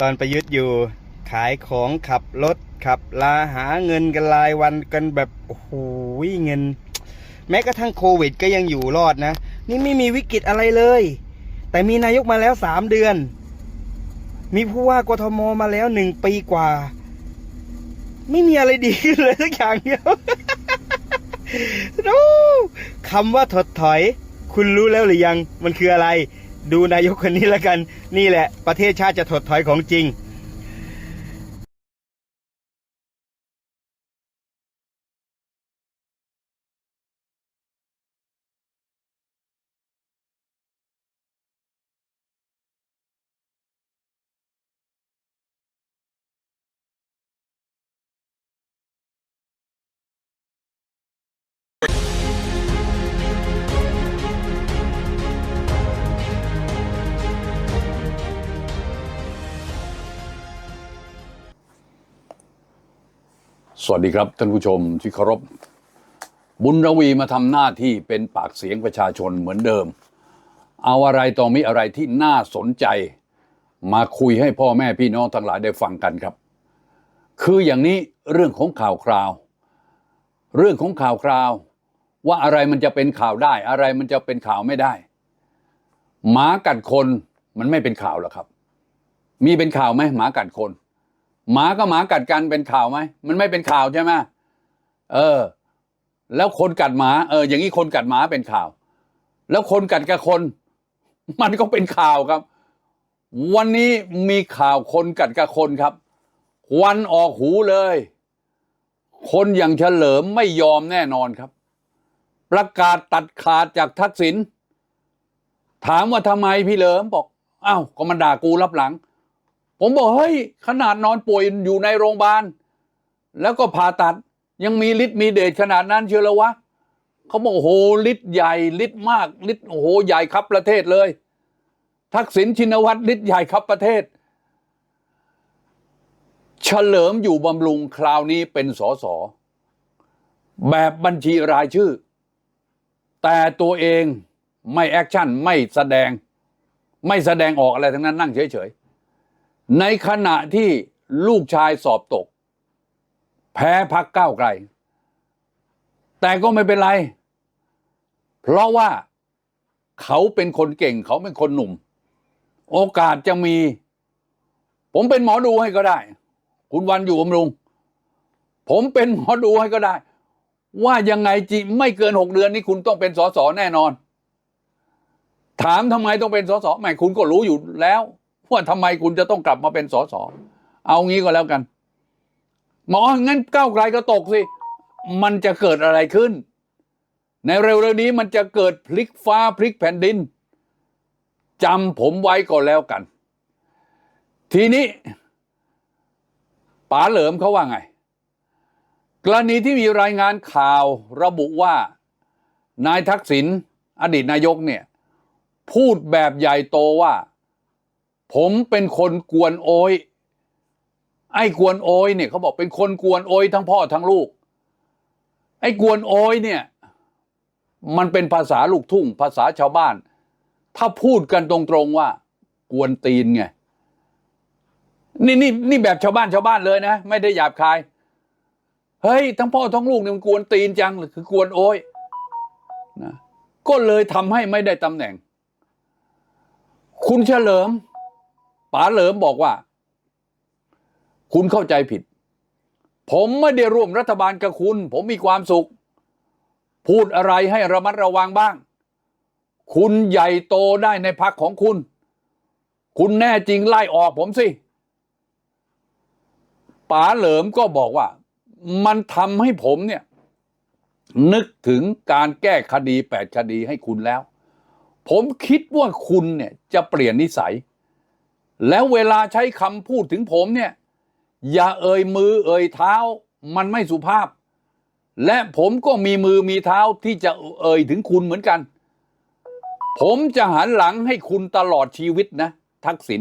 ตอนประยุทธ์อยู่ขายของขับรถขับลาหาเงินกันรายวันกันแบบโอ้โหเงิน แม้กระทั่งโควิดก็ยังอยู่รอดนะ นี่ไม่มีวิกฤตอะไรเลย แต่มีนายกมาแล้วสามเดือน มีผู้ว่ากทมมาแล้วหนึ่งปีกว่า ไม่มีอะไรดีเลยสักอย่างเดียวดูคำว่าถดถอย คุณรู้แล้วหรือยังมันคืออะไร ดูนายกคนนี้แล้วกัน นี่แหละ ประเทศชาติจะถดถอยของจริง สวัสดีครับ ท่านผู้ชมที่เคารพ บุญระวีมาทำหน้าที่เป็นปากเสียงประชาชนเหมือนเดิม เอาอะไรต่อมีอะไรที่น่าสนใจ มาคุยให้พ่อแม่พี่น้องทั้งหลายได้ฟังกันครับ คืออย่างนี้เรื่องของข่าวคราว เรื่องของข่าวคราว ว่าอะไรมันจะเป็นข่าวได้ อะไรมันจะเป็นข่าวไม่ได้หมากัดคนมันไม่เป็นข่าวหรอกครับ มีเป็นข่าวไหมหมากัดคน หมาก็หมากัดกันเป็นข่าวไหมมันไม่เป็นข่าวใช่ไหมเออ แล้วคนกัดหมา เออ อย่างนี้คนกัดหมาเป็นข่าว แล้วคนกัดกับคน มันก็เป็นข่าวครับ วันนี้มีข่าวคนกัดกับคนครับวันออกหูเลย คนอย่างเฉลิมไม่ยอมแน่นอนครับ ประกาศตัดขาดจากทักษิณถามว่าทำไมพี่เหลิมบอกอ้าวก็มันด่ากูรับหลัง ผมบอกเฮ้ยขนาดนอนป่วยอยู่ในโรงพยาบาล แล้วก็ผ่าตัดยังมีฤทธิ์มีเดชขนาดนั้นเชียวเหรอวะเขาบอกโอ้โหฤทธิ์ใหญ่ฤทธิ์มากฤทธิ์โอ้โหใหญ่ครับประเทศเลย ทักษิณชินวัตรฤทธิ์ใหญ่ครับประเทศ เฉลิมอยู่บำรุงคราวนี้เป็นสสแบบบัญชีรายชื่อ แต่ตัวเองไม่แอคชั่นไม่แสดง ไม่แสดงออกอะไรทั้งนั้นนั่งเฉยๆ ในขณะที่ลูกชายสอบตก แพ้พักก้าวไกล แต่ก็ไม่เป็นไร เพราะว่าเขาเป็นคนเก่งเขาเป็นคนหนุ่ม โอกาสจะมี ผมเป็นหมอดูให้ก็ได้ คุณวันอยู่บำรุง ผมเป็นหมอดูให้ก็ได้ ว่ายังไงจีไม่เกินหกเดือนนี้คุณต้องเป็นสสแน่นอน ถามทำไมต้องเป็นสสแม่คุณก็รู้อยู่แล้ว ว่าทำไมคุณจะต้องกลับมาเป็นสสเอางี้ก็แล้วกันหมองั้นก้าวไกลก็ตกสิ มันจะเกิดอะไรขึ้น ในเร็วๆนี้มันจะเกิดพลิกฟ้าพลิกแผ่นดินจำผมไว้ก็แล้วกัน ทีนี้ป๋าเหลิมเขาว่าไง กรณีที่มีรายงานข่าวระบุว่า นายทักษิณอดีตนายกเนี่ย พูดแบบใหญ่โตว่า ผมเป็นคนกวนโอยไอ้กวนโอยเนี่ยเขาบอกเป็นคนกวนโอยทั้งพ่อทั้งลูก ไอ้กวนโอยเนี่ย มันเป็นภาษาลูกทุ่ง ภาษาชาวบ้าน ถ้าพูดกันตรงๆว่า กวนตีนไงนี่นี่นี่แบบชาวบ้านชาวบ้านเลยนะ ไม่ได้หยาบคาย เฮ้ย ทั้งพ่อทั้งลูกเนี่ยมันกวนตีนจังหรือคือกวนโอยนะก็เลยทำให้ไม่ได้ตำแหน่ง คุณเฉลิม ป๋าเหลิมบอกว่า คุณเข้าใจผิด ผมไม่ได้ร่วมรัฐบาลกับคุณ ผมมีความสุข พูดอะไรให้ระมัดระวังบ้าง คุณใหญ่โตได้ในพักของคุณ คุณแน่จริงไล่ออกผมสิป๋าเหลิมก็บอกว่า มันทำให้ผมเนี่ย นึกถึงการแก้คดีแปดคดีให้คุณแล้ว ผมคิดว่าคุณเนี่ยจะเปลี่ยนนิสัย แล้วเวลาใช้คำพูดถึงผมเนี่ย อย่าเอ่ยมือเอ่ยเท้า มันไม่สุภาพ และผมก็มีมือมีเท้าที่จะเอ่ยถึงคุณเหมือนกัน ผมจะหันหลังให้คุณตลอดชีวิตนะ ทักษิณ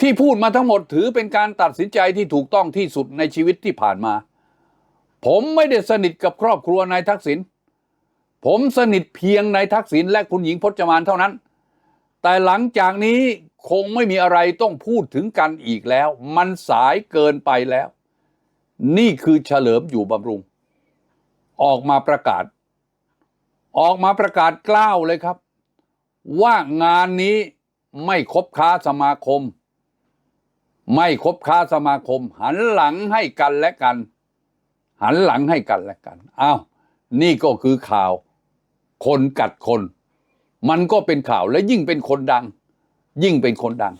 ที่พูดมาทั้งหมดถือเป็นการตัดสินใจที่ถูกต้องที่สุดในชีวิตที่ผ่านมา ผมไม่ได้สนิทกับครอบครัวนายทักษิณผมสนิทเพียงนายทักษิณและคุณหญิงพจมานเท่านั้น แต่หลังจากนี้ คงไม่มีอะไรต้องพูดถึงกันอีกแล้ว มันสายเกินไปแล้ว นี่คือเฉลิมอยู่บำรุง ออกมาประกาศ ออกมาประกาศกล้าวเลยครับ ว่างานนี้ไม่คบค้าสมาคม ไม่คบค้าสมาคม หันหลังให้กันและกัน หันหลังให้กันและกันอ้าวนี่ก็คือข่าว คนกัดคน มันก็เป็นข่าวและยิ่งเป็นคนดัง ยิ่งเป็นคนดัง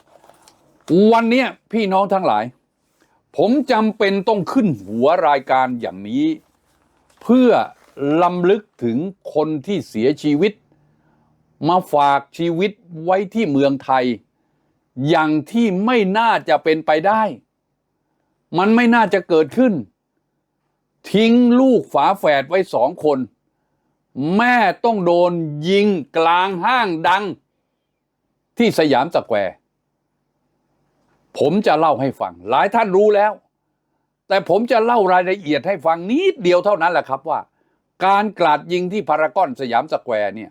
วันนี้พี่น้องทั้งหลาย ผมจำเป็นต้องขึ้นหัวรายการอย่างนี้ เพื่อลำลึกถึงคนที่เสียชีวิต มาฝากชีวิตไว้ที่เมืองไทย อย่างที่ไม่น่าจะเป็นไปได้ มันไม่น่าจะเกิดขึ้น ทิ้งลูกฝาแฝดไว้สองคน แม่ต้องโดนยิงกลางห้างดัง ที่สยามสแควร์ผมจะเล่าให้ฟัง หลายท่านรู้แล้ว แต่ผมจะเล่ารายละเอียดให้ฟังนิดเดียวเท่านั้นแหละครับว่า การกราดยิงที่พารากอนสยามสแควร์เนี่ย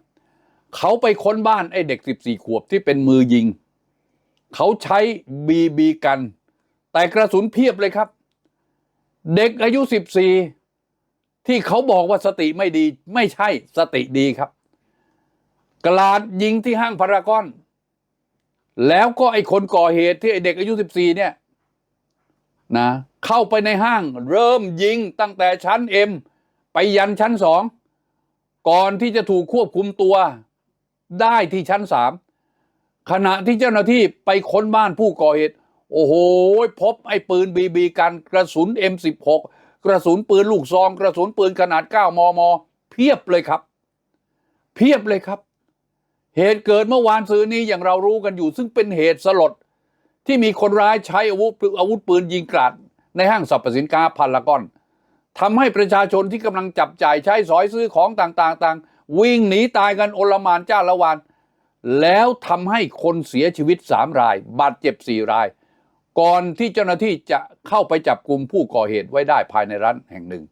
เขาไปค้นบ้านไอ้เด็ก 14 ขวบที่เป็นมือยิง เขาใช้บีบีกัน แต่กระสุนเพียบเลยครับ เด็กอายุ 14 ที่เขาบอกว่าสติไม่ดี ไม่ใช่สติดีครับ กราดยิงที่ห้างพารากอน แล้วก็ไอ้คนก่อเหตุที่ไอ้เด็กอายุ14เนี่ยนะเข้าไปในห้างเริ่มยิงตั้งแต่ชั้นเอ็มไปยันชั้นสองก่อนที่จะถูกควบคุมตัวได้ที่ชั้นสามขณะที่เจ้าหน้าที่ไปค้นบ้านผู้ก่อเหตุ โอ้โห พบไอ้ปืนบีบีกันกระสุน M16 กระสุนปืนลูกซอง กระสุนปืนขนาด 9 มม เพียบเลยครับ เพียบเลยครับ เหตุเกิดเมื่อวานซื้อนี้อย่างเรารู้กันอยู่ ซึ่งเป็นเหตุสลด ที่มีคนร้ายใช้อาวุธอาวุธปืนยิงกราด ในห้างสรรพสินค้าพารากอนทำให้ประชาชนที่กำลังจับจ่ายใช้สอยซื้อของต่างๆต่างวิ่งหนีตายกันโอลมานจ้าละวัน แล้วทำให้คนเสียชีวิตสามราย บาดเจ็บสี่ราย ก่อนที่เจ้าหน้าที่จะเข้าไปจับกลุ่มผู้ก่อเหตุไว้ได้ภายในร้านแห่งหนึ่ง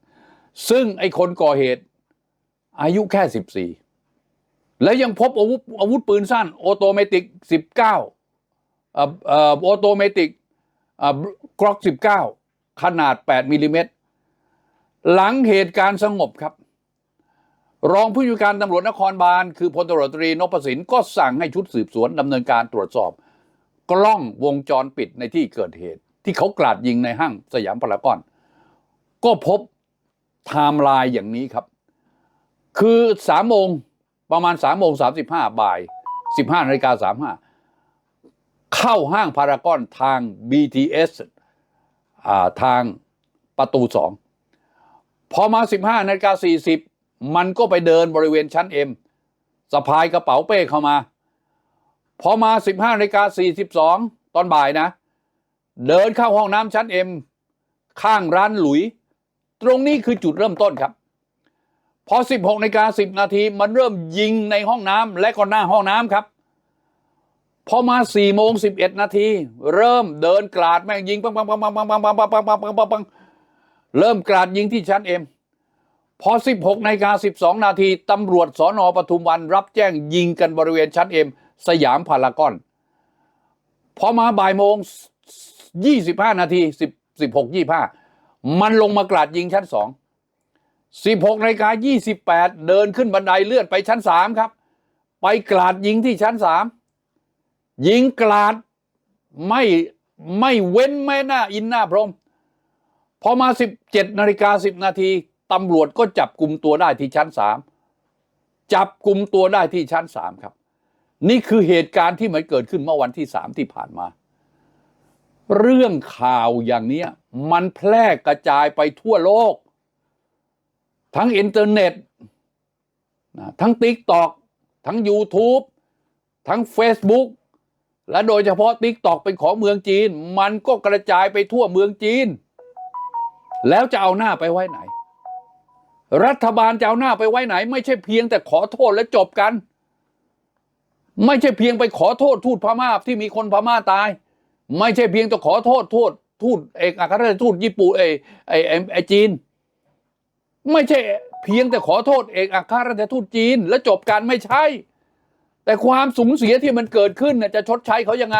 ซึ่งไอ้คนก่อเหตุอายุแค่สิบสี่ และยังพบอาวุธอาวุธปืนสั้นออโตเมติกสิบเอ่อเอ่อออโตเมติกกรอกสิบเก้าขนาด 8มิลลิเมตรหลังเหตุการณ์สงบครับ รองผู้จัดการตำรวจนครบาล คือพลตำรวจตรีนพสินก็สั่งให้ชุดสืบสวนดำเนินการตรวจสอบ กล้องวงจรปิดในที่เกิดเหตุ ที่เขากราดยิงในห้างสยามพารากอน ก็พบไทม์ไลน์อย่างนี้ครับ คือสามโมง ประมาณสามโมงสาบาบ่ายสิบห้านาฬิกาสามห้าเข้าห้างพารากอนทาง BTS อ่าทางประตูสองพอมาสิบห้านาฬิกาสี่สิบมันก็ไปเดินบริเวณชั้นเอ็มสะพายกระเป๋าเป้เข้ามา พอมาสิบห้านาฬิกาสี่สิบสองตอนบ่ายนะ เดินเข้าห้องน้ำชั้นเอ็มข้างร้านหลุย ตรงนี้คือจุดเริ่มต้นครับ พอ 16นาฬิกา10 นาทีมันเริ่มยิงในห้องน้ำและก็หน้าห้องน้ำครับ พอมา4โมง11 นาที เริ่มเดินกราดแม่งยิงปังปังปังปังปังปังปังปังปังปังปังปังปังเริ่มกราดยิงที่ชั้นเอ็มพอ 16นาฬิกา12 นาทีตำรวจสอนอปทุมวันรับแจ้งยิงกันบริเวณชั้นเอ็มสยามพารากอน พอมาบ่ายโมง 25 นาที10 16 25 มันลงมากราดยิงชั้นสอง 16นาฬิกา28 เดินขึ้นบันไดเลื่อนไปชั้น 3 ครับ ไปกราดยิงที่ชั้น 3 ยิงกราดไม่ไม่เว้นแม่หน้าอินหน้าพรม พอมา 17นาฬิกา10 นาทีตำรวจก็จับกลุ่มตัวได้ที่ชั้น 3 จับกลุ่มตัวได้ที่ชั้น 3 ครับ นี่คือเหตุการณ์ที่มันเกิดขึ้นเมื่อวันที่ 3 ที่ผ่านมา เรื่องข่าวอย่างนี้มันแพร่กระจายไปทั่วโลก ทั้งอินเทอร์เน็ตนะทั้ง t ิ k t o k ทั้ง YouTube ทั้ง Facebook และโดยเฉพาะ t ิ k t o k เป็นของเมืองจีน มันก็กระจายไปทั่วเมืองจีน แล้วจะเอาหน้าไปไว้ไหน รัฐบาลจะเอาหน้าไปไว้ไหน ไม่ใช่เพียงแต่ขอโทษและจบกัน ไม่ใช่เพียงไปขอโทษทูตพม่าที่มีคนพม่าตาย ไม่ใช่เพียงแต่ขอโทษโทษทูตเอกอัครราชทูตญี่ปุ่นไอไอไอ้ไอจีน ไม่ใช่เพียงแต่ขอโทษเอกอัครราชทูตจีน แล้วจบกันไม่ใช่ แต่ความสูญเสียที่มันเกิดขึ้นน่ะจะชดใช้เขายังไง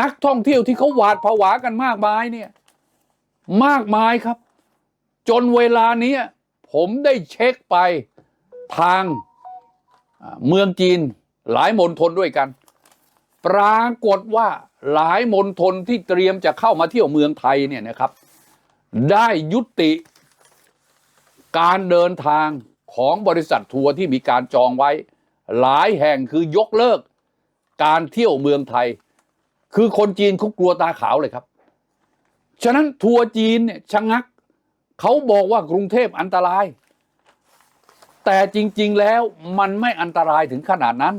นักท่องเที่ยวที่เขาหวาดผวากันมากมายเนี่ยมากมายครับ จนเวลานี้ผมได้เช็คไปทางเมืองจีนหลายมณฑลด้วยกัน ปรากฏว่าหลายมณฑลที่เตรียมจะเข้ามาเที่ยวเมืองไทยเนี่ยนะครับ ได้ยุติ การเดินทางของบริษัททัวร์ที่มีการจองไว้ หลายแห่งคือยกเลิก การเที่ยวเมืองไทย คือคนจีนเขากลัวตาขาวเลยครับ ฉะนั้นทัวร์จีนเนี่ยชะงักเขาบอกว่ากรุงเทพอันตราย แต่จริง ๆแล้วมันไม่อันตรายถึงขนาดนั้น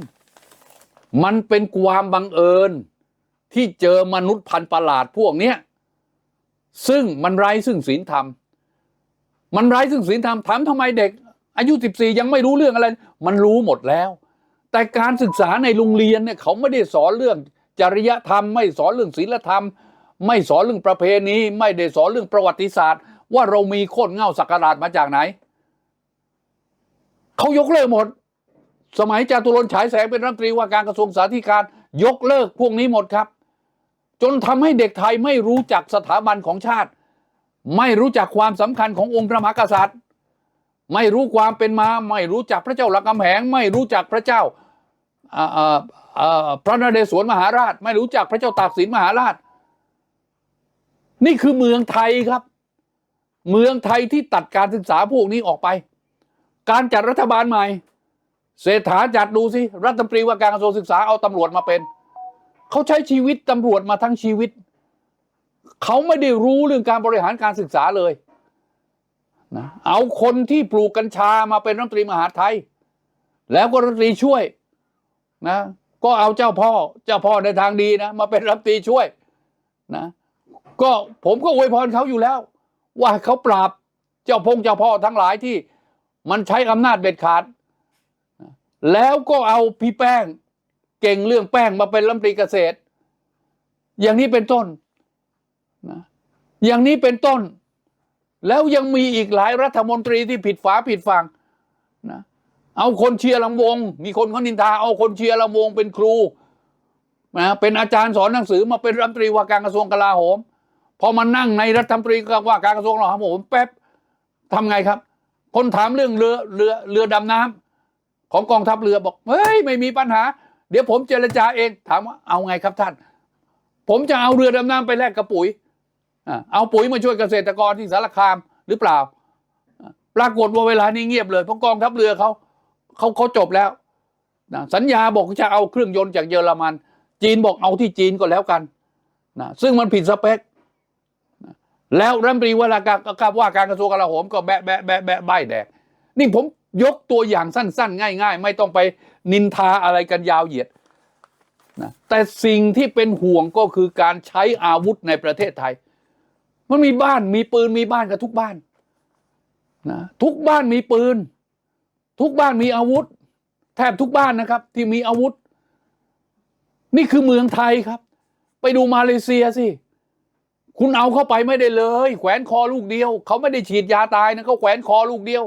มันเป็นความบังเอิญที่เจอมนุษย์พันประหลาดพวกเนี้ยซึ่งมันไร้ซึ่งศีลธรรม มันไร้ซึ่งศีลธรรมถามทำไมเด็ก อายุ 14 ยังไม่รู้เรื่องอะไร มันรู้หมดแล้ว แต่การศึกษาในโรงเรียนเนี่ยเขาไม่ได้สอนเรื่องจริยธรรม ไม่สอนเรื่องศีลธรรม ไม่สอนเรื่องประเพณี ไม่ได้สอนเรื่องประวัติศาสตร์ ว่าเรามีโคตรเง่าสักการาชมาจากไหนเขายกเลิกหมด สมัยจาตุรนฉายแสงเป็นรัฐมนตรีว่าการกระทรวงสาธารณสุขยกเลิกพวกนี้หมดครับ จนทำให้เด็กไทยไม่รู้จักสถาบันของชาติ ไม่รู้จักความสำคัญขององค์พระมหากษัตริย์ ไม่รู้ความเป็นมา ไม่รู้จักพระเจ้าหลักกำแหง ไม่รู้จักพระเจ้าอ่าอ่าอ่าพระนเรศวรมหาราช ไม่รู้จักพระเจ้าตากสินมหาราช นี่คือเมืองไทยครับ เมืองไทยที่ตัดการศึกษาพวกนี้ออกไป การจัดรัฐบาลใหม่ เศรษฐาจัดดูสิรัฐมนตรีว่าการกระทรวงศึกษาเอาตำรวจมาเป็น เขาใช้ชีวิตตำรวจมาทั้งชีวิต เขาไม่ได้รู้เรื่องการบริหารการศึกษาเลยนะเอาคนที่ปลูกกัญชามาเป็นรัฐมนตรีมหาไทย แล้วก็รัฐมนตรีช่วยนะก็เอาเจ้าพ่อเจ้าพ่อในทางดีนะมาเป็นรัฐมนตรีช่วยนะก็ผมก็อวยพรเขาอยู่แล้ว ว่าเขาปราบเจ้าพงเจ้าพ่อทั้งหลายที่มันใช้อำนาจเบ็ดขาด แล้วก็เอาพี่แป้งเก่งเรื่องแป้งมาเป็นรัฐมนตรีเกษตร อย่างนี้เป็นต้น นะอย่างนี้เป็นต้น แล้วยังมีอีกหลายรัฐมนตรีที่ผิดฝาผิดฝั่งนะเอาคนเชียร์ลำวง มีคนเขานินทา เอาคนเชียร์ลำวงเป็นครูนะเป็นอาจารย์สอนหนังสือมาเป็นรัฐมนตรีว่าการกระทรวงกลาโหมพอมานั่งในรัฐมนตรีว่าการกระทรวงกลาโหมแป๊บทำไงครับ คนถามเรื่องเรือเรือเรือดำน้ำของกองทัพเรือบอกเฮ้ยไม่มีปัญหา เดี๋ยวผมเจรจาเองถามว่าเอาไงครับท่าน ผมจะเอาเรือดำน้ำไปแลกกับปุ๋ย เอาปุ๋ยมาช่วยเกษตรกรที่สารคามหรือเปล่า ปรากฏว่าเวลานี้เงียบเลยเพราะกองทัพเรือเขาเขาเขาจบแล้วนะสัญญาบอกจะเอาเครื่องยนต์จากเยอรมัน จีนบอกเอาที่จีนก็แล้วกันนะซึ่งมันผิดสเปคนะแล้วรัฐมนตรีว่าการกับว่าการกระทรวงกลาโหมก็แบะแบะแบะแบะใบแดกนี่ผมยกตัวอย่างสั้น ๆ ง่าย ๆ ไม่ต้องไปนินทาอะไรกันยาวเหยียดนะแต่สิ่งที่เป็นห่วงก็คือการใช้อาวุธในประเทศไทย มันมีบ้านมีปืนมีบ้านกับทุกบ้านนะทุกบ้านมีปืน ทุกบ้านมีอาวุธ แทบทุกบ้านนะครับ ที่มีอาวุธ นี่คือเมืองไทยครับ ไปดูมาเลเซียสิคุณเอาเข้าไปไม่ได้เลย แขวนคอลูกเดียวเขาไม่ได้ฉีดยาตายนะเขาแขวนคอลูกเดียว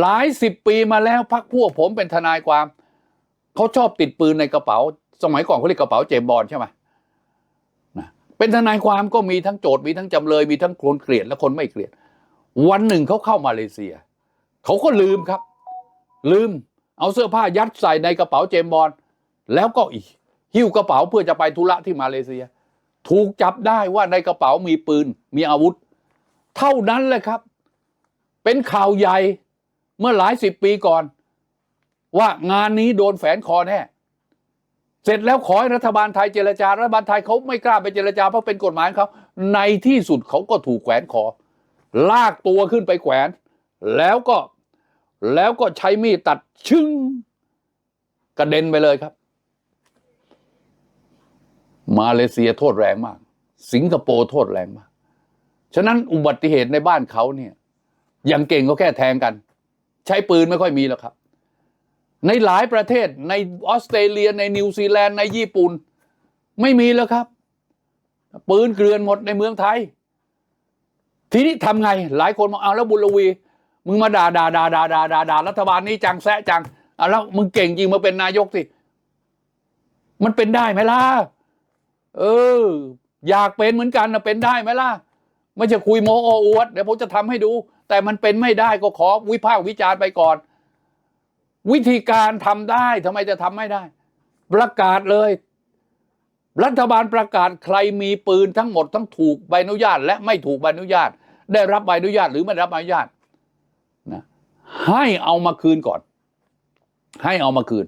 หลายสิบปีมาแล้วพักพวกผมเป็นทนายความเขาชอบติดปืนในกระเป๋า สมัยก่อนเขาเรียกกระเป๋าเจมบอลใช่ไหม เป็นทนายความก็มีทั้งโจทย์มีทั้งจำเลย มีทั้งคนเกลียดและคนไม่เกลียด วันหนึ่งเขาเข้ามาเลเซีย เขาก็ลืมครับ ลืมเอาเสื้อผ้ายัดใส่ในกระเป๋าเจมบอลแล้วก็อีกหิ้วกระเป๋าเพื่อจะไปธุระที่มาเลเซีย ถูกจับได้ว่าในกระเป๋ามีปืนมีอาวุธ เท่านั้นแหละครับ เป็นข่าวใหญ่เมื่อหลายสิบปีก่อน ว่างานนี้โดนแฝงคอแน่ เสร็จแล้วขอให้รัฐบาลไทยเจรจา รัฐบาลไทยเขาไม่กล้าไปเจรจาเพราะเป็นกฎหมายเขาในที่สุดเขาก็ถูกแขวนคอลากตัวขึ้นไปแขวน แล้วก็แล้วก็ใช้มีดตัดชึ้งกระเด็นไปเลยครับ มาเลเซียโทษแรงมาก สิงคโปร์โทษแรงมาก ฉะนั้นอุบัติเหตุในบ้านเขาเนี่ยยังเก่งก็แค่แทงกัน ใช้ปืนไม่ค่อยมีแล้วครับ ในหลายประเทศในออสเตรเลียในนิวซีแลนด์ในญี่ปุ่น ไม่มีแล้วครับ ปืนเกลื่อนหมดในเมืองไทย ทีนี้ทำไง หลายคนบอกเอาแล้วบุญลวี มึงมาด่าด่าด่าด่าด่าด่าด่ารัฐบาลนี้จังแซะจังอะแล้วมึงเก่งจริงมาเป็นนายกสิมันเป็นได้ไหมล่ะเออ อยากเป็นเหมือนกันนะเป็นได้ไหมล่ะไม่จะคุยโมโออวดเดี๋ยวผมจะทำให้ดู แต่มันเป็นไม่ได้ก็ขอวิพากษ์วิจารณ์ไปก่อน วิธีการทำได้ทำไมจะทำไม่ได้ ประกาศเลย รัฐบาลประกาศใครมีปืนทั้งหมดทั้งถูกใบอนุญาต และไม่ถูกใบอนุญาต ได้รับใบอนุญาตหรือไม่รับใบอนุญาตนะให้เอามาคืนก่อน ให้เอามาคืน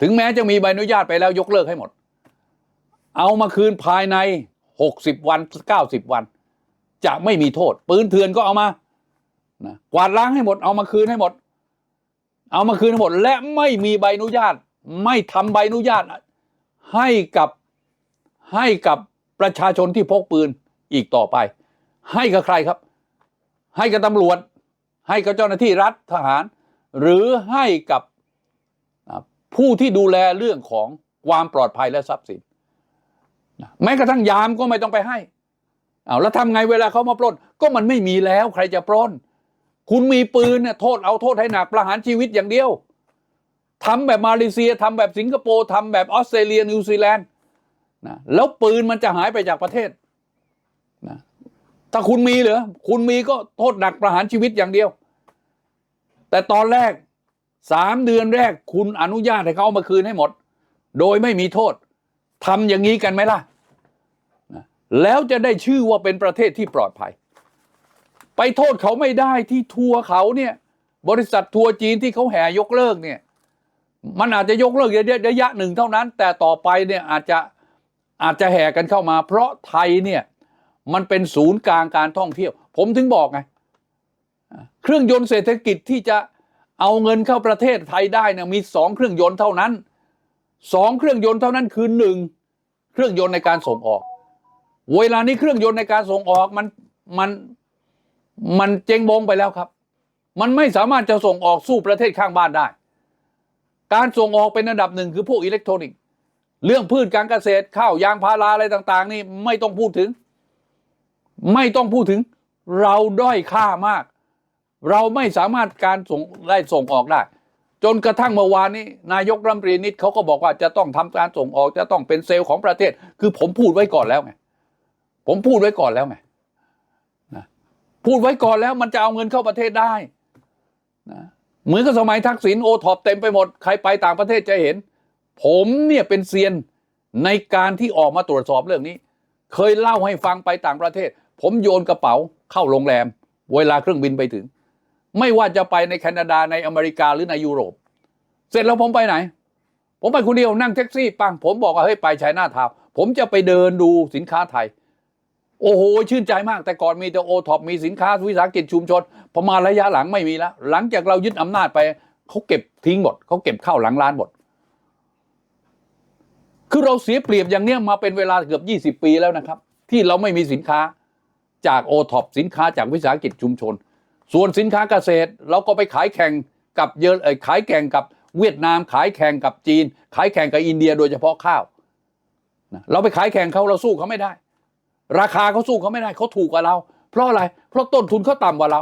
ถึงแม้จะมีใบอนุญาตไปแล้วยกเลิกให้หมด เอามาคืนภายในหกสิบวันเก้าสิบวัน จะไม่มีโทษ ปืนเถื่อนก็เอามานะกวาดล้างให้หมดเอามาคืนให้หมด เอามาคืนให้หมดและไม่มีใบอนุญาต ไม่ทำใบอนุญาต ให้กับให้กับประชาชนที่พกปืนอีกต่อไป ให้กับใครครับ ให้กับตำรวจ ให้กับเจ้าหน้าที่รัฐทหาร หรือให้กับผู้ที่ดูแลเรื่องของความปลอดภัยและทรัพย์สินแม้กระทั่งยามก็ไม่ต้องไปให้เอาแล้วทำไงเวลาเขามาปล้น ก็มันไม่มีแล้วใครจะปล้น คุณมีปืนเนี่ยโทษเอาโทษให้หนักประหารชีวิตอย่างเดียวทำแบบมาเลเซียทำแบบสิงคโปร์ทำแบบออสเตรเลียนิวซีแลนด์นะแล้วปืนมันจะหายไปจากประเทศนะถ้าคุณมีเหรอคุณมีก็โทษหนักประหารชีวิตอย่างเดียว แต่ตอนแรกสามเดือนแรกคุณอนุญาตให้เขาเอามาคืนให้หมด โดยไม่มีโทษทำอย่างนี้กันไหมล่ะนะแล้วจะได้ชื่อว่าเป็นประเทศที่ปลอดภัย ไปโทษเขาไม่ได้ที่ทัวร์เขาเนี่ย บริษัททัวร์จีนที่เขาแห่ยกเลิกเนี่ย มันอาจจะยกเลิกระยะหนึ่งเท่านั้น แต่ต่อไปเนี่ยอาจจะอาจจะแห่กันเข้ามา เพราะไทยเนี่ยมันเป็นศูนย์กลางการท่องเที่ยว ผมถึงบอกไงเครื่องยนต์เศรษฐกิจที่จะเอาเงินเข้าประเทศไทยได้เนี่ยมีสองเครื่องยนต์เท่านั้นสองเครื่องยนต์เท่านั้นคือหนึ่งเครื่องยนต์ในการส่งออก เวลานี้เครื่องยนต์ในการส่งออกมันมัน มันเจ๊งบงไปแล้วครับ มันไม่สามารถจะส่งออกสู้ประเทศข้างบ้านได้ การส่งออกเป็นอันดับหนึ่งคือพวกอิเล็กทรอนิกส์ เรื่องพืชการเกษตรข้าวยางพาราอะไรต่าง ๆ นี่ไม่ต้องพูดถึง ไม่ต้องพูดถึง เราด้อยค่ามาก เราไม่สามารถการส่งได้ส่งออกได้ จนกระทั่งเมื่อวานนี้ นายกรัฐมนตรีนิดเขาก็บอกว่าจะต้องทำการส่งออกจะต้องเป็นเซลล์ของประเทศ คือผมพูดไว้ก่อนแล้วไงผมพูดไว้ก่อนแล้วไง พูดไว้ก่อนแล้วมันจะเอาเงินเข้าประเทศได้นะเหมือนกับสมัยทักษิณโอท็อปเต็มไปหมด ใครไปต่างประเทศจะเห็น ผมเนี่ยเป็นเซียนในการที่ออกมาตรวจสอบเรื่องนี้ เคยเล่าให้ฟังไปต่างประเทศ ผมโยนกระเป๋าเข้าโรงแรม เวลาเครื่องบินไปถึง ไม่ว่าจะไปในแคนาดาในอเมริกาหรือในยุโรป เสร็จแล้วผมไปไหน ผมไปคนเดียวนั่งแท็กซี่ปังผมบอกว่าเฮ้ยไปชัยนาทาวผมจะไปเดินดูสินค้าไทย โอ้โห ชื่นใจมาก แต่ก่อนมีแต่โอท็อปมีสินค้าวิสาหกิจชุมชนพอมาระยะหลังไม่มีแล้ว หลังจากเรายึดอำนาจไปเขาเก็บทิ้งหมดเขาเก็บเข้าหลังร้านหมดคือเราเสียเปรียบอย่างเนี้ยมาเป็นเวลาเกือบ 20 ปีแล้วนะครับ ที่เราไม่มีสินค้าจากโอท็อปสินค้าจากวิสาหกิจชุมชน ส่วนสินค้าเกษตร เราก็ไปขายแข่งกับเยอะขายแข่งกับเวียดนาม ขายแข่งกับจีน ขายแข่งกับอินเดียโดยเฉพาะข้าวเราไปขายแข่งเขาเราสู้เขาไม่ได้ ราคาเขาสู้เขาไม่ได้เขาถูกกว่าเรา เพราะอะไร เพราะต้นทุนเขาต่ำกว่าเรา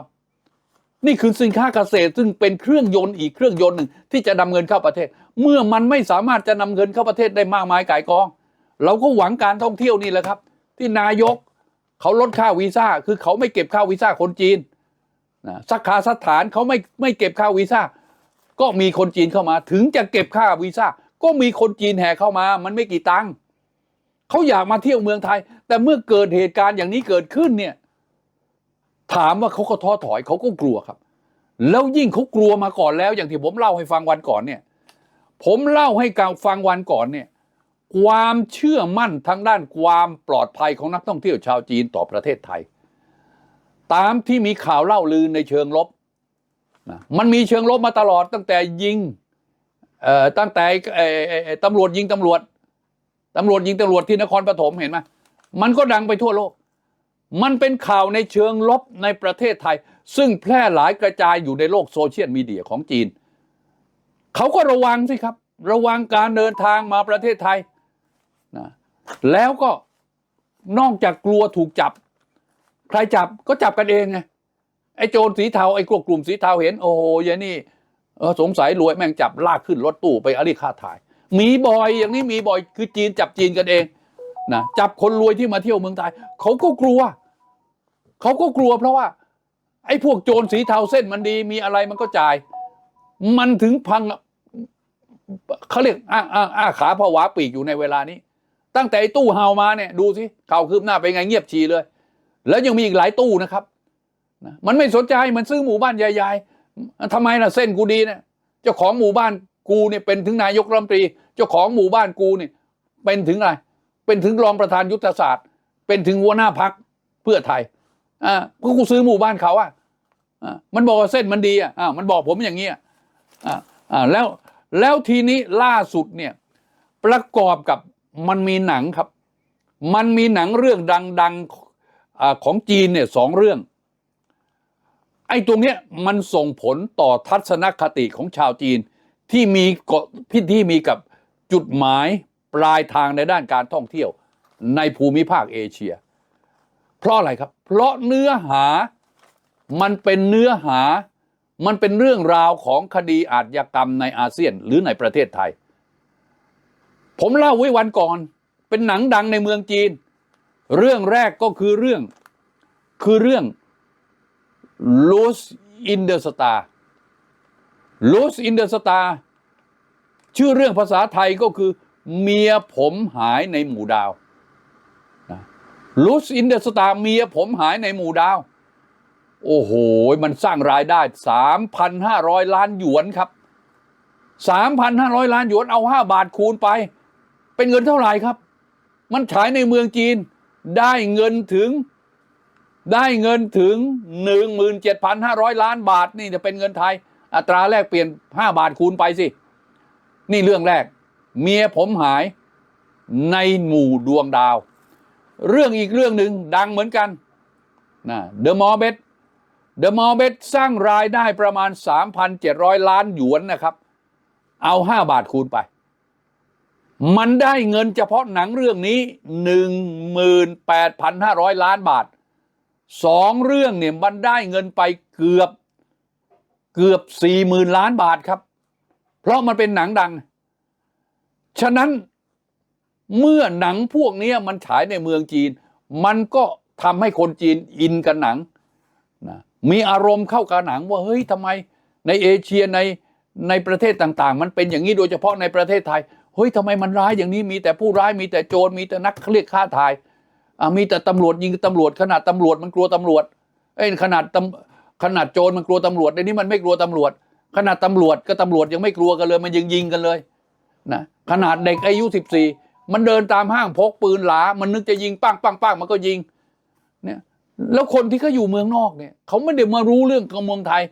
นี่คือสินค้าเกษตรซึ่งเป็นเครื่องยนต์อีกเครื่องยนต์หนึ่งที่จะนำเงินเข้าประเทศ เมื่อมันไม่สามารถจะนำเงินเข้าประเทศได้มากมายกายกอง เราก็หวังการท่องเที่ยวนี่แหละครับ ที่นายกเขาลดค่าวีซ่าคือเขาไม่เก็บค่าวีซ่าคนจีนนะสักขาสถานเขาไม่ไม่เก็บค่าวีซ่าก็มีคนจีนเข้ามา ถึงจะเก็บค่าวีซ่าก็มีคนจีนแห่เข้ามา มันไม่กี่ตังค์ เขาอยากมาเที่ยวเมืองไทย แต่เมื่อเกิดเหตุการณ์อย่างนี้เกิดขึ้นเนี่ย ถามว่าเขาก็ท้อถอยเขาก็กลัวครับ แล้วยิ่งเขากลัวมาก่อนแล้วอย่างที่ผมเล่าให้ฟังวันก่อนเนี่ย ผมเล่าให้การฟังวันก่อนเนี่ย ความเชื่อมั่นทางด้านความปลอดภัยของนักท่องเที่ยวชาวจีนต่อประเทศไทย ตามที่มีข่าวเล่าลือในเชิงลบนะมันมีเชิงลบมาตลอดตั้งแต่ยิงเอ่อตั้งแต่ตำรวจยิงตำรวจ ตำรวจยิงตำรวจที่นครปฐมเห็นไหมมันก็ดังไปทั่วโลก มันเป็นข่าวในเชิงลบในประเทศไทย ซึ่งแพร่หลายกระจายอยู่ในโลกโซเชียลมีเดียของจีน เขาก็ระวังสิครับ ระวังการเดินทางมาประเทศไทยนะแล้วก็นอกจากกลัวถูกจับ ใครจับก็จับกันเองไงไอ้โจรสีเทาไอ้กลุ่มกลุ่มสีเทาเห็น โอ้โหยายนี่สงสัยรวยแม่งจับลากขึ้นรถตู้ไปอารีค่าถ่าย มีบ่อยอย่างนี้มีบ่อยคือจีนจับจีนกันเองนะจับคนรวยที่มาเที่ยวเมืองไทยเขาก็กลัวเขาก็กลัวเพราะว่า ไอ้พวกโจรสีเทาเส้นมันดีมีอะไรมันก็จ่าย มันถึงพังเขาเรียกอ้าอ้าอ้าขาผวาปีกอยู่ในเวลานี้ ตั้งแต่ไอ้ตู้เฮามาเนี่ยดูสิข่าวคืบหน้าไปไงเงียบชีเลย แล้วยังมีอีกหลายตู้นะครับนะมันไม่สนใจมันซื้อหมู่บ้านใหญ่ๆทำไมล่ะเส้นกูดีเนี่ยเจ้าของหมู่บ้านกูเนี่ยเป็นถึงนายกรัฐมนตรี เจ้าของหมู่บ้านกูเนี่ยเป็นถึงอะไร เป็นถึงรองประธานยุทธศาสตร์ เป็นถึงหัวหน้าพักเพื่อไทยอ่าก็กูซื้อหมู่บ้านเขาอะอ่ามันบอกว่าเส้นมันดีอะอ่ามันบอกผมอย่างนี้อะอ่าอ่าแล้วแล้วทีนี้ล่าสุดเนี่ยประกอบกับมันมีหนังครับ มันมีหนังเรื่องดังๆอาของจีนเนี่ยสองเรื่อง ไอ้ตรงเนี้ยมันส่งผลต่อทัศนคติของชาวจีนที่มีกาะพิที่มีกับ จุดหมายปลายทางในด้านการท่องเที่ยวในภูมิภาคเอเชีย เพราะอะไรครับ เพราะเนื้อหามันเป็นเนื้อหามันเป็นเรื่องราวของคดีอาชญากรรมในอาเซียนหรือในประเทศไทย ผมเล่าไว้วันก่อน เป็นหนังดังในเมืองจีน เรื่องแรกก็คือเรื่องคือเรื่อง Lost in the Star Lost in the Star ชื่อเรื่องภาษาไทยก็คือ เมียผมหายในหมู่ดาว Lost in the Star เมียผมหายในหมู่ดาว โอ้โห มันสร้างรายได้ 3,500 ล้านหยวนครับ 3,500 ล้านหยวนเอา 5 บาทคูณไป เป็นเงินเท่าไหร่ครับ มันฉายในเมืองจีนได้เงินถึงได้เงินถึง 17,500 ล้านบาทนี่จะเป็นเงินไทย อัตราแลกเปลี่ยน 5 บาทคูณไปสิ นี่เรื่องแรก เมียผมหายในหมู่ดวงดาว เรื่องอีกเรื่องหนึ่งดังเหมือนกันนะเดอะมอเบสเดอะมอเบสสร้างรายได้ประมาณ 3,700 ล้านหยวนนะครับ เอา 5 บาทคูณไป มันได้เงินเฉพาะหนังเรื่องนี้ 18,500 ล้านบาทสองเรื่องเนี่ยมันได้เงินไปเกือบเกือบ 40,000 ล้านบาทครับ เพราะมันเป็นหนังดัง ฉะนั้นเมื่อหนังพวกนี้มันฉายในเมืองจีน มันก็ทำให้คนจีนอินกับหนังนะมีอารมณ์เข้ากับหนังว่าเฮ้ยทำไมในเอเชียในในประเทศต่างๆ มันเป็นอย่างนี้โดยเฉพาะในประเทศไทยเฮ้ยทำไมมันร้ายอย่างนี้มีแต่ผู้ร้ายมีแต่โจรมีแต่นักเรียกฆ่าทายมีแต่ตำรวจยิงตำรวจขนาดตำรวจมันกลัวตำรวจเอ้ยขนาดตำขนาดโจรมันกลัวตำรวจในนี้มันไม่กลัวตำรวจ ขนาดตำรวจก็ตำรวจยังไม่กลัวกันเลย มันยิงยิงกันเลยนะขนาดเด็กอายุสิบสี่มันเดินตามห้างพกปืนหลา มันนึกจะยิงปังปังปังมันก็ยิงเนี่ยแล้วคนที่เขาอยู่เมืองนอกเนี่ยเขาไม่ได้มารู้เรื่องของเมืองไทย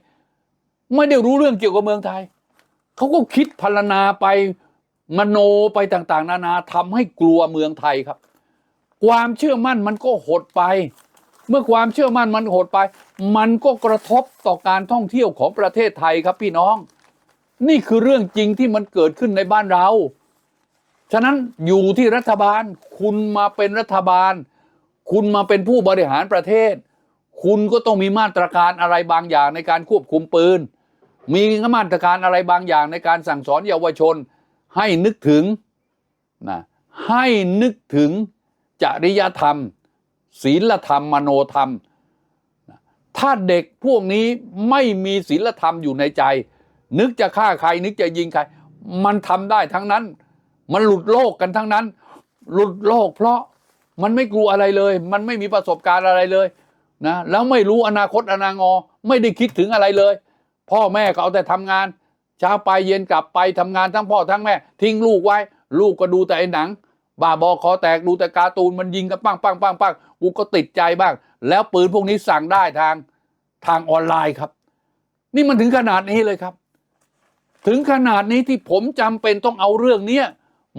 ไม่ได้รู้เรื่องเกี่ยวกับเมืองไทยเขาก็คิดพรรณนาไปมโนไปต่างๆ นานาทำให้กลัวเมืองไทยครับ ความเชื่อมั่นมันก็หดไป เมื่อความเชื่อมั่นมันหดไป มันก็กระทบต่อการท่องเที่ยวของประเทศไทยครับพี่น้อง นี่คือเรื่องจริงที่มันเกิดขึ้นในบ้านเรา ฉะนั้นอยู่ที่รัฐบาล คุณมาเป็นรัฐบาล คุณมาเป็นผู้บริหารประเทศ คุณก็ต้องมีมาตรการอะไรบางอย่างในการควบคุมปืน มีมาตรการอะไรบางอย่างในการสั่งสอนเยาวชน ให้นึกถึงนะให้นึกถึงจริยธรรม ศีลธรรมมโนธรรม ถ้าเด็กพวกนี้ไม่มีศีลธรรมอยู่ในใจ นึกจะฆ่าใคร นึกจะยิงใคร มันทำได้ทั้งนั้น มันหลุดโลกกันทั้งนั้น หลุดโลกเพราะมันไม่กลัวอะไรเลย มันไม่มีประสบการณ์อะไรเลยนะแล้วไม่รู้อนาคตอนางอ ไม่ได้คิดถึงอะไรเลย พ่อแม่ก็เอาแต่ทำงานเช้าไปเย็นกลับไปทำงานทั้งพ่อทั้งแม่ ทิ้งลูกไว้ ลูกก็ดูแต่ไอ้หนัง บ้าบอคอแตกดูแต่การ์ตูนมันยิงกันปังปังปังปังกูก็ติดใจบ้าง แล้วปืนพวกนี้สั่งได้ทางทางออนไลน์ครับ นี่มันถึงขนาดนี้เลยครับ ถึงขนาดนี้ที่ผมจำเป็นต้องเอาเรื่องเนี้ย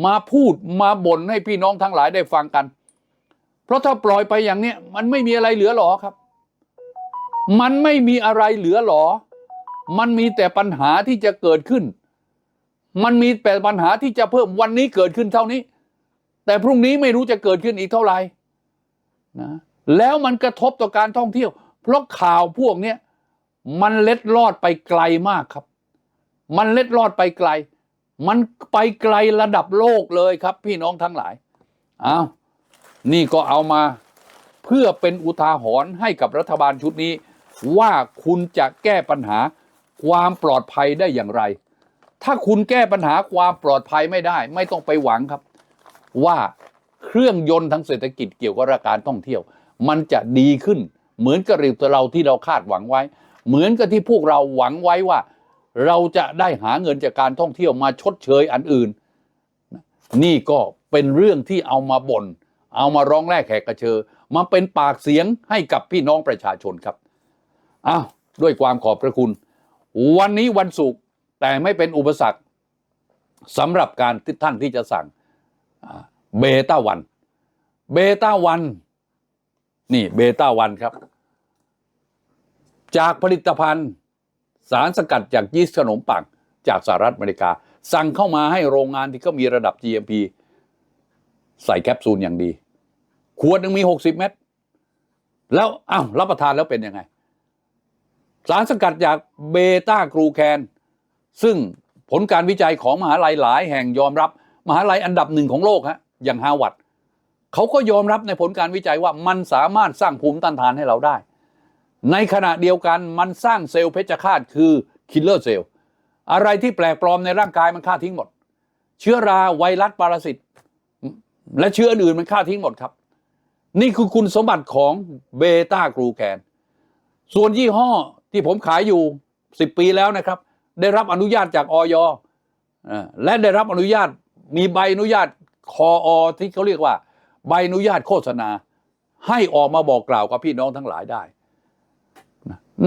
มาพูดมาบ่นให้พี่น้องทั้งหลายได้ฟังกัน เพราะถ้าปล่อยไปอย่างเนี้ยมันไม่มีอะไรเหลือหรอครับ มันไม่มีอะไรเหลือหรอ มันมีแต่ปัญหาที่จะเกิดขึ้น มันมีแต่ปัญหาที่จะเพิ่มวันนี้เกิดขึ้นเท่านี้ แต่พรุ่งนี้ไม่รู้จะเกิดขึ้นอีกเท่าไหร่นะแล้วมันกระทบต่อการท่องเที่ยว เพราะข่าวพวกเนี้ยมันเล็ดลอดไปไกลมากครับ มันเล็ดลอดไปไกล มันไปไกลระดับโลกเลยครับ พี่น้องทั้งหลายอ้าวนี่ก็เอามาเพื่อเป็นอุทาหรณ์ให้กับรัฐบาลชุดนี้ ว่าคุณจะแก้ปัญหาความปลอดภัยได้อย่างไร ถ้าคุณแก้ปัญหาความปลอดภัยไม่ได้ ไม่ต้องไปหวังครับ ว่าเครื่องยนต์ทางเศรษฐกิจเกี่ยวกับการท่องเที่ยว มันจะดีขึ้น เหมือนกับเราที่เราคาดหวังไว้ เหมือนกับที่พวกเราหวังไว้ว่า เราจะได้หาเงินจากการท่องเที่ยวมาชดเชยอันอื่น นี่ก็เป็นเรื่องที่เอามาบน่นเอามาร้องแรกแขกกระเชอมาเป็นปากเสียงให้กับพี่น้องประชาชนครับอ้าวด้วยความขอบพระคุณ วันนี้วันศุกร์แต่ไม่เป็นอุปสรรคสำหรับการที่ท่านที่จะสั่ง เบต้าวันเบต้าวันนี่เบต้าวันครับ จากผลิตภัณฑ์ สารสกัดจากยีสต์ขนมปังจากสหรัฐอเมริกา สั่งเข้ามาให้โรงงานที่เขามีระดับ GMP ใส่แคปซูลอย่างดี ขวดหนึ่งมี 60 เม็ดแล้วอ้าวรับประทานแล้วเป็นยังไง สารสกัดจากเบต้ากรูแคน ซึ่งผลการวิจัยของมหาลัยหลายแห่งยอมรับ มหาลัยอันดับหนึ่งของโลกฮะอย่างฮาวาดเขาก็ยอมรับในผลการวิจัยว่ามันสามารถสร้างภูมิต้านทานให้เราได้ ในขณะเดียวกันมันสร้างเซลล์เพชฌฆาตคือคิลเลอร์เซลล์อะไรที่แปลกปลอมในร่างกายมันฆ่าทิ้งหมด เชื้อราไวรัสปรสิตและเชื้ออื่นมันฆ่าทิ้งหมดครับ นี่คือคุณสมบัติของเบต้ากรูแคน ส่วนยี่ห้อที่ผมขายอยู่ 10 ปีแล้วนะครับ ได้รับอนุญาตจากออยและได้รับอนุญาต มีใบอนุญาตคออที่เขาเรียกว่า ใบอนุญาตโฆษณา ให้ออกมาบอกกล่าวกับพี่น้องทั้งหลายได้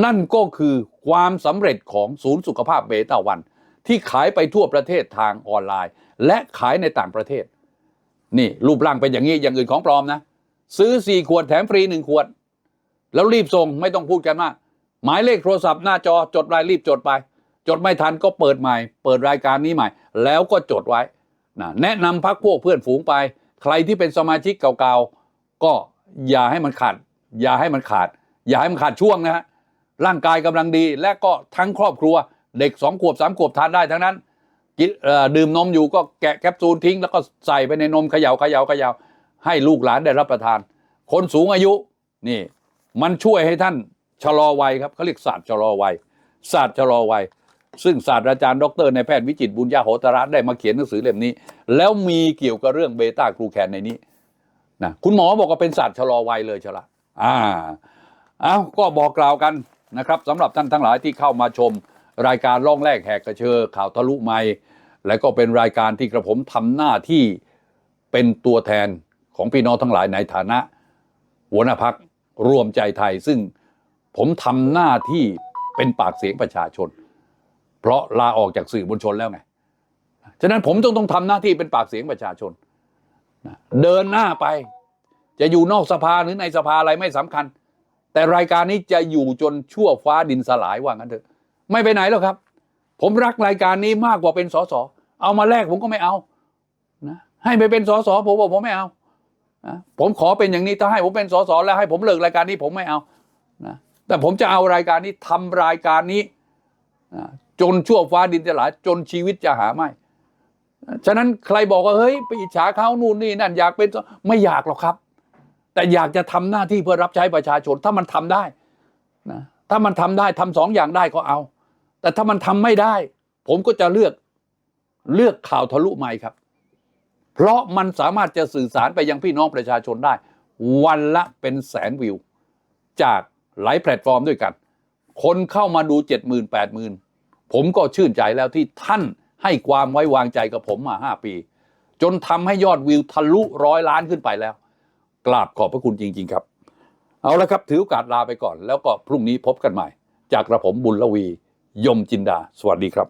นั่นก็คือความสำเร็จของศูนย์สุขภาพเบต้าวัน ที่ขายไปทั่วประเทศทางออนไลน์ และขายในต่างประเทศ นี่รูปร่างเป็นอย่างนี้อย่างอื่นของปลอมนะ ซื้อ 4 ขวดแถมฟรี 1 ขวด แล้วรีบส่งไม่ต้องพูดกันมากหมายเลขโทรศัพท์หน้าจอจดรายรีบจดไป จดไม่ทันก็เปิดใหม่ เปิดรายการนี้ใหม่ แล้วก็จดไว้ นะแนะนำพักพวกเพื่อนฝูงไป ใครที่เป็นสมาชิกเก่าๆ ก็อย่าให้มันขาด อย่าให้มันขาด อย่าให้มันขาดช่วงนะฮะร่างกายกำลังดีและก็ทั้งครอบครัว เด็กสองขวบสามขวบทานได้ทั้งนั้นกินดื่มนมอยู่ก็แกะแคปซูลทิ้ง แล้วก็ใส่ไปในนมเขย่าเขย่าเขย่าให้ลูกหลานได้รับประทาน คนสูงอายุนี่ มันช่วยให้ท่านชะลอวัยครับเขาเรียกศาสตร์ชะลอวัยศาสตร์ชะลอวัย ซึ่งศาสตราจารย์ดรในายแพทย์วิจิตบุญญาโหตระได้มาเขียนหนังสือเล่มนี้ แล้วมีเกี่ยวกับเรื่องเบต้ากรูแคนในนี้นะคุณหมอบอกว่าเป็นศาสตร์ชะลอวัยเลยชะละอ่าเอาก็บอกกล่าวกันนะครับสำหรับท่านทั้งหลายที่เข้ามาชมรายการล่องแรกแหกกระเชอข่าวทะลุไม่และก็เป็นรายการที่กระผมทำหน้าที่เป็นตัวแทนของพี่น้องทั้งหลายในฐานะ หัวหน้าพักรวมใจไทย ซึ่งผมทำหน้าที่เป็นปากเสียงประชาชน เพราะลาออกจากสื่อมวลชนแล้วไง ฉะนั้นผมต้องต้องทำหน้าที่เป็นปากเสียงประชาชน เดินหน้าไป จะอยู่นอกสภาหรือในสภาอะไรไม่สำคัญ แต่รายการนี้จะอยู่จนชั่วฟ้าดินสลายว่างั้นเถอะ ไม่ไปไหนหรอกครับ ผมรักรายการนี้มากกว่าเป็นสสเอามาแลกผมก็ไม่เอานะให้ไปเป็นสสผมบอกผมไม่เอานะผมขอเป็นอย่างนี้ถ้าให้ผมเป็นสสแล้วให้ผมเลิกรายการนี้ผมไม่เอานะแต่ผมจะเอารายการนี้ทำรายการนี้นะ จนชั่วฟ้าดินสลายจนชีวิตจะหาไม่ฉะนั้นใครบอกว่าเฮ้ยไปอิจฉาเขานู่นนี่นั่นอยากเป็นไม่อยากหรอกครับ แต่อยากจะทำหน้าที่เพื่อรับใช้ประชาชนถ้ามันทำได้นะถ้ามันทำได้ทำสองอย่างได้ก็เอา แต่ถ้ามันทำไม่ได้ ผมก็จะเลือกเลือกข่าวทะลุไม่ครับ เพราะมันสามารถจะสื่อสารไปยังพี่น้องประชาชนได้ วันละเป็นแสนวิว จากหลายแพลตฟอร์มด้วยกัน คนเข้ามาดูเจ็ดหมื่นแปดหมื่น ผมก็ชื่นใจแล้วที่ท่านให้ความไว้วางใจกับผมมาห้าปี จนทำให้ยอดวิวทะลุร้อยล้านขึ้นไปแล้ว กราบขอบพระคุณจริง ๆ ครับ เอาละครับ ถือโอกาสลาไปก่อน แล้วก็พรุ่งนี้พบกันใหม่ จากกระผมบุญละวี ยมจินดา สวัสดีครับ